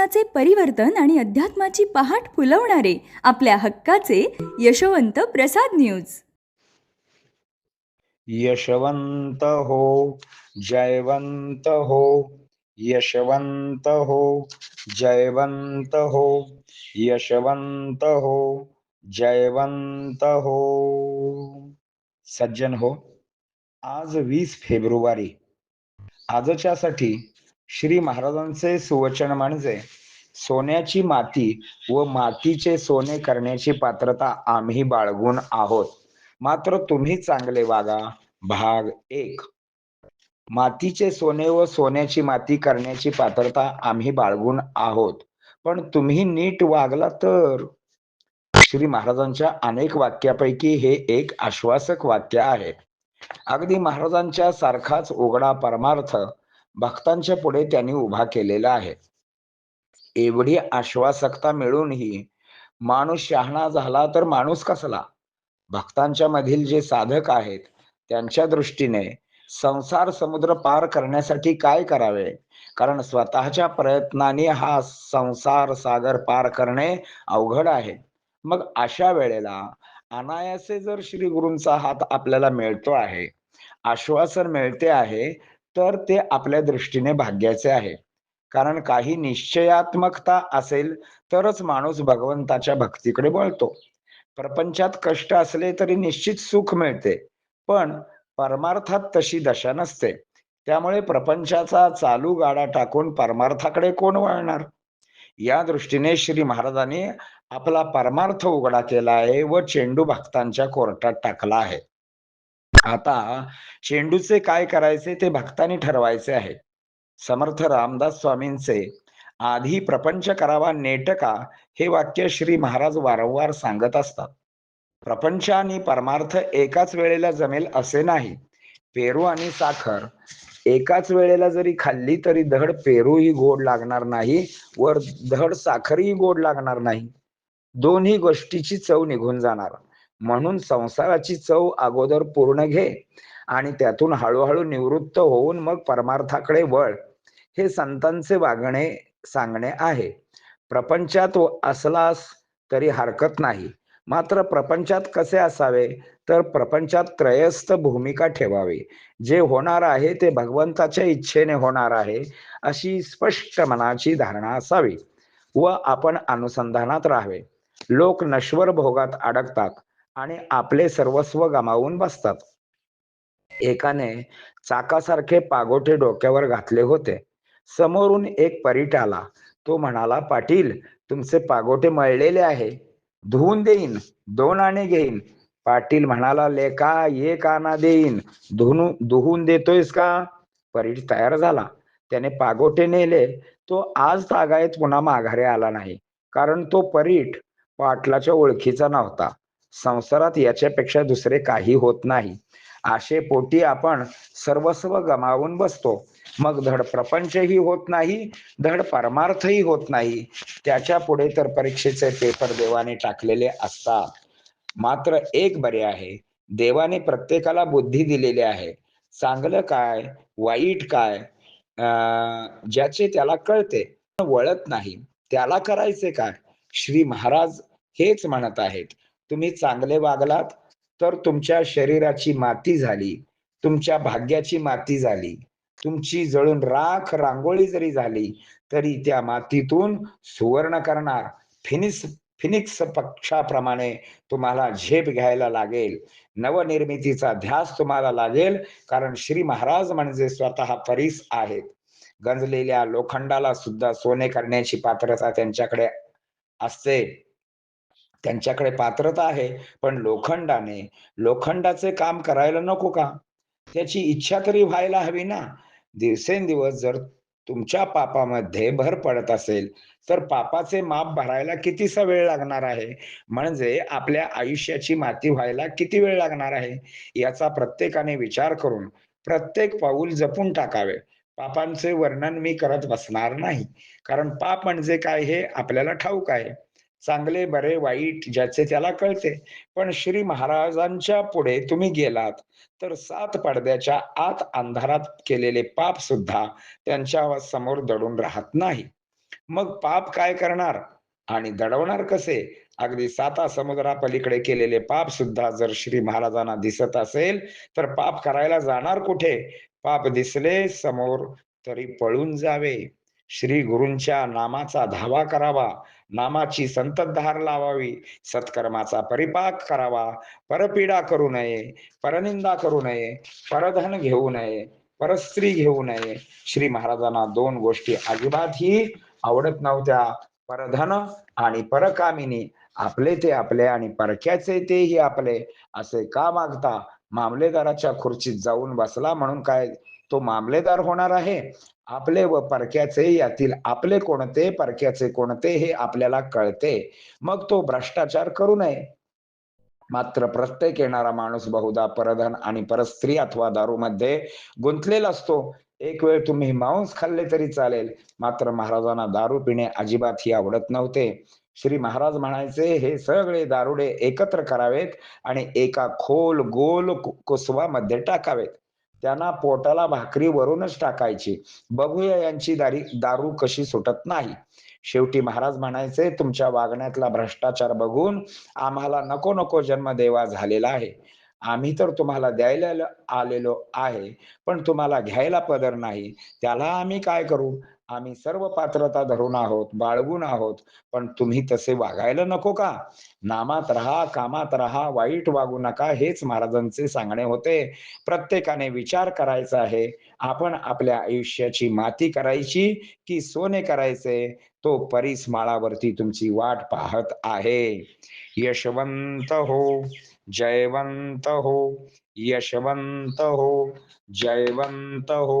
जीवनाचे परिवर्तन आणि अध्यात्माची पहाट फुलवणारे आपल्या हक्काचे यशवंत प्रसाद न्यूज. यशवंत हो जयवंत हो यशवंत हो जयवंत हो यशवंत हो जयवंत हो. सज्जन हो आज वीस फेब्रुवारी. आजच्यासाठी श्री महाराजांचे सुवचन म्हणजे सोन्याची माती व मातीचे सोने करण्याची पात्रता आम्ही बाळगून आहोत. मात्र तुम्ही चांगले वागा. भाग एक. मातीचे सोने व सोन्याची माती करण्याची पात्रता आम्ही बाळगून आहोत. पण तुम्ही नीट वागला तर. श्री महाराजांच्या अनेक वाक्यापैकी हे एक आश्वासक वाक्य आहे. अगदी महाराजांच्या सारखाच उघडा परमार्थ भक्तांच्या पुढे त्यांनी उभा केलेला आहे. एवढी आश्वासकता मिळूनही माणूस शहाणा झाला तर माणूस कसला? भक्तांच्या मधील जे साधक आहेत त्यांच्या दृष्टीने संसार समुद्र पार करण्यासाठी काय करावे? कारण स्वतःच्या प्रयत्नाने हा संसार सागर पार करणे अवघड आहे. मग अशा वेळेला अनायासे जर श्री गुरूंचा हात आपल्याला मिळतो आहे आश्वासन मिळते आहे तर ते आपल्या दृष्टीने भाग्याचे आहे. कारण काही निश्चयात्मकता असेल तरच माणूस भगवंताच्या भक्तीकडे वळतो. प्रपंचात कष्ट असले तरी निश्चित सुख मिळते पण परमार्थात तशी दशा नसते. त्यामुळे प्रपंचाचा चालू गाडा टाकून परमार्थाकडे कोण वळणार? या दृष्टीने श्री महाराजांनी आपला परमार्थ उघडा केला आहे व चेंडू भक्तांच्या कोर्टात टाकला आहे. आता चेंडूचे काय करायचे ते भक्तांनी ठरवायचे आहे. समर्थ रामदास स्वामींचे आधी प्रपंच करावा नेटका हे वाक्य श्री महाराज वारंवार सांगत असतात. प्रपंच आणि परमार्थ एकाच वेळेला जमेल असे नाही. पेरू आणि साखर एकाच वेळेला जरी खाल्ली तरी धड पेरूही गोड लागणार नाही वर धड साखरही गोड लागणार नाही. दोन्ही गोष्टीची चव निघून जाणार. म्हणून संसाराची चव अगोदर पूर्ण घे आणि त्यातून हळूहळू निवृत्त होऊन मग परमार्थाकडे वळ. हे संतांचे वागणे सांगणे आहे. प्रपंचात असलास तरी हरकत नाही. मात्र प्रपंचात कसे असावे? तर प्रपंचात त्रयस्थ भूमिका ठेवावी. जे होणार आहे ते भगवंताच्या इच्छेने होणार आहे अशी स्पष्ट मनाची धारणा असावी व आपण अनुसंधानात राहावे. लोक नश्वर भोगात अडकतात. आणि आपले सर्वस्व गमावून बसतात. एकाने चाकासारखे पागोटे डोक्यावर घातले होते. समोरून एक परीट आला. तो म्हणाला पाटील तुमचे पागोटे मळलेले आहे. धुवून देईन दोन आणे घेईन. पाटील म्हणाला लेखा एक आना देईन. धुवून धुवून देतोयस का? परीट तयार झाला. त्याने पागोटे नेले. तो आज तागायत पुन्हा माघारे आला नाही. कारण तो परीट पाटलाच्या ओळखीचा नव्हता. संसारात याच्यापेक्षा दुसरे काही होत नाही. आशे पोटी आपण सर्वस्व गमावून बसतो. मग धड प्रपंचही होत नाही धड परमार्थही होत नाही. त्याच्या पुढे तर परीक्षेचे पेपर देवाने टाकलेले असतात. मात्र एक बरे आहे देवाने प्रत्येकाला बुद्धी दिलेली आहे. चांगलं काय वाईट काय ज्याचे त्याला कळते वळत नाही. त्याला करायचे काय? श्री महाराज हेच म्हणत आहेत. तुम्ही चांगले वागलात तर तुमच्या शरीराची माती झाली तुमच्या भाग्याची माती झाली. तुमची जळून राख रांगोळी जरी झाली तरी त्या मातीतून सुवर्ण करणार. फिनिक्स फिनिक्स पक्षाप्रमाणे तुम्हाला झेप घ्यायला लागेल. नवनिर्मितीचा ध्यास तुम्हाला लागेल कारण श्री महाराज म्हणजे स्वतः परीस आहेत. गंजलेल्या लोखंडाला सुद्धा सोने करण्याची पात्रता त्यांच्याकडे असते. त्यांच्याकडे पात्रता आहे पण लोखंडाने लोखंडाचे काम करायला नको का? त्याची इच्छा तरी व्हायला हवी ना? दिवसेंदिवस जर तुमच्या पापामध्ये भर पडत असेल तर पापाचे माप भरायला कितीसा वेळ लागणार आहे? म्हणजे आपल्या आयुष्याची माती व्हायला किती वेळ लागणार आहे? याचा प्रत्येकाने विचार करून प्रत्येक पाऊल जपून टाकावे. पापांचे वर्णन मी करत बसणार नाही. कारण पाप म्हणजे काय हे आपल्याला ठाऊक आहे. चांगले बरे वाईट ज्याचे त्याला कळते. पण श्री महाराजांच्या पुढे तुम्ही गेलात तर सात पडद्याच्या आत अंधारात केलेले पाप सुद्धा त्यांच्यासमोर दडून राहत नाही. मग पाप काय करणार? आणि दडवणार कसे? अगदी साता समुद्रापलीकडे केलेले पाप सुद्धा जर श्री महाराजांना दिसत असेल तर पाप करायला जाणार कुठे? पाप दिसले समोर तरी पळून जावे. श्री गुरूंच्या नामाचा धावा करावा नामाची संततधार लावावी सत्कर्माचा परिपाक करावा परपीडा करू नये परनिंदा करू नये परधन घेऊ नये परस्त्री घेऊ नये. श्री महाराजांना दोन गोष्टी अजिबातही आवडत नव्हत्या. परधन आणि परकामिनी आपले ते आपले आणि परक्याचे तेही आपले असे का मागता? मामलेदाराच्या खुर्चीत जाऊन बसला म्हणून काय तो मामलेदार होणार आहे? आपले व परक्याचे यातील आपले कोणते परक्याचे कोणते हे आपल्याला कळते. मग तो भ्रष्टाचार करू नये. मात्र प्रत्येक येणारा माणूस बहुधा परधन आणि परस्त्री अथवा दारूमध्ये गुंतलेला असतो. एक वेळ तुम्ही मांस खाल्ले तरी चालेल. मात्र महाराजांना दारू पिणे अजिबातही आवडत नव्हते. श्री महाराज म्हणायचे हे सगळे दारुडे एकत्र करावेत आणि एका खोल गोल कुसवामध्ये टाकावेत. त्यांना पोटाला भाकरी वरूनच टाकायची. बघूया यांची दारी दारू कशी सुटत नाही. शेवटी महाराज म्हणायचे तुमच्या वागण्यातला भ्रष्टाचार बघून आम्हाला नको नको जन्म देवा झालेला आहे. आम्ही तर तुम्हाला द्यायला आलेलो आहे पण तुम्हाला घ्यायला पदर नाही. त्याला आम्ही काय करू? आम्ही सर्व पात्रता धरून आहोत बाळगून आहोत पण तुम्ही तसे वागायला नको का? नामात राहा कामात राहा वाईट वागू नका हेच महाराजांचे सांगणे होते. प्रत्येकाने विचार करायचा आहे. आपण आपल्या आयुष्याची माती करायची की सोने करायचे? तो परीस माळावरती तुमची वाट पाहत आहे. यशवंत हो जयवंत हो यशवंत हो जयवंत हो.